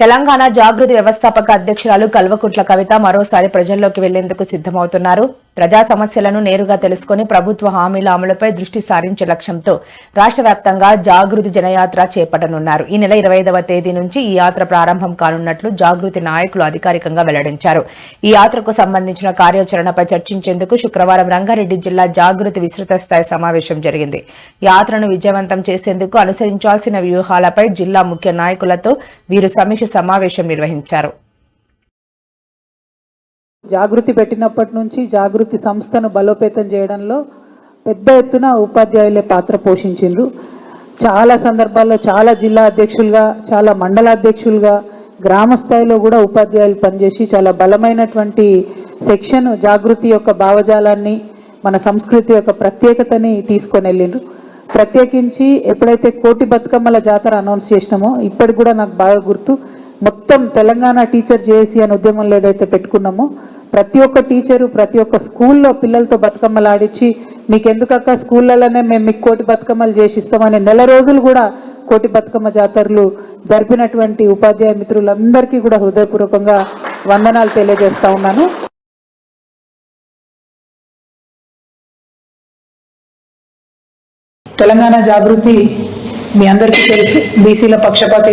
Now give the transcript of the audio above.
తెలంగాణ జాగృతి వ్యవస్థాపక అధ్యక్షురాలు కల్వకుట్ల కవిత మరోసారి ప్రజల్లోకి వెళ్ళేందుకు సిద్దమవుతున్నారు ప్రజా సమస్యలను నేరుగా తెలుసుకుని ప్రభుత్వ హామీల అమలుపై దృష్టి సారించే లక్ష్యంతో రాష్ట్ర వ్యాప్తంగా జాగృతి జనయాత్ర చేపట్టనున్నారు. ఈ నెల ఇరవై ఐదవ తేదీ నుంచి ఈ యాత్ర ప్రారంభం కానున్నట్లు జాగృతి నాయకులు అధికారికంగా వెల్లడించారు. ఈ యాత్రకు సంబంధించిన కార్యాచరణపై చర్చించేందుకు శుక్రవారం రంగారెడ్డి జిల్లా జాగృతి విస్తృత స్థాయి సమావేశం జరిగింది. యాత్రను విజయవంతం చేసేందుకు అనుసరించాల్సిన వ్యూహాలపై జిల్లా ముఖ్య నాయకులతో వీరు సమీక్ష సమావేశం నిర్వహించారు. జాగృతి పెట్టినప్పటి నుంచి జాగృతి సంస్థను బలోపేతం చేయడంలో పెద్ద ఎత్తున ఉపాధ్యాయులే పాత్ర పోషించిండ్రు. చాలా సందర్భాల్లో చాలా జిల్లా అధ్యక్షులుగా చాలా మండల అధ్యక్షులుగా గ్రామ స్థాయిలో కూడా ఉపాధ్యాయులు పనిచేసి చాలా బలమైనటువంటి సెక్షన్ జాగృతి యొక్క భావజాలాన్ని మన సంస్కృతి యొక్క ప్రత్యేకతని తీసుకొని వెళ్ళిండ్రు. ప్రత్యేకించి ఎప్పుడైతే కోటి బతుకమ్మల జాతర అనౌన్స్ చేసినామో ఇప్పటికి కూడా నాకు బాగా గుర్తు. మొత్తం తెలంగాణ టీచర్ జేఏసీ అనే ఉద్యమంలో ఏదైతే పెట్టుకున్నామో ప్రతి ఒక్క టీచరు ప్రతి ఒక్క స్కూల్లో పిల్లలతో బతుకమ్మలు ఆడించి మీకు ఎందుకక్క స్కూళ్ళలోనే మేము మీకు కోటి బతుకమ్మలు చేసిస్తామని నెల రోజులు కూడా కోటి బతుకమ్మ జాతరలు జరిపినటువంటి ఉపాధ్యాయ మిత్రులందరికీ కూడా హృదయపూర్వకంగా వందనాలు తెలియజేస్తా ఉన్నాను. తెలంగాణ జాగృతి మీ అందరికీ తెలుసు. బీసీల పక్షపాతి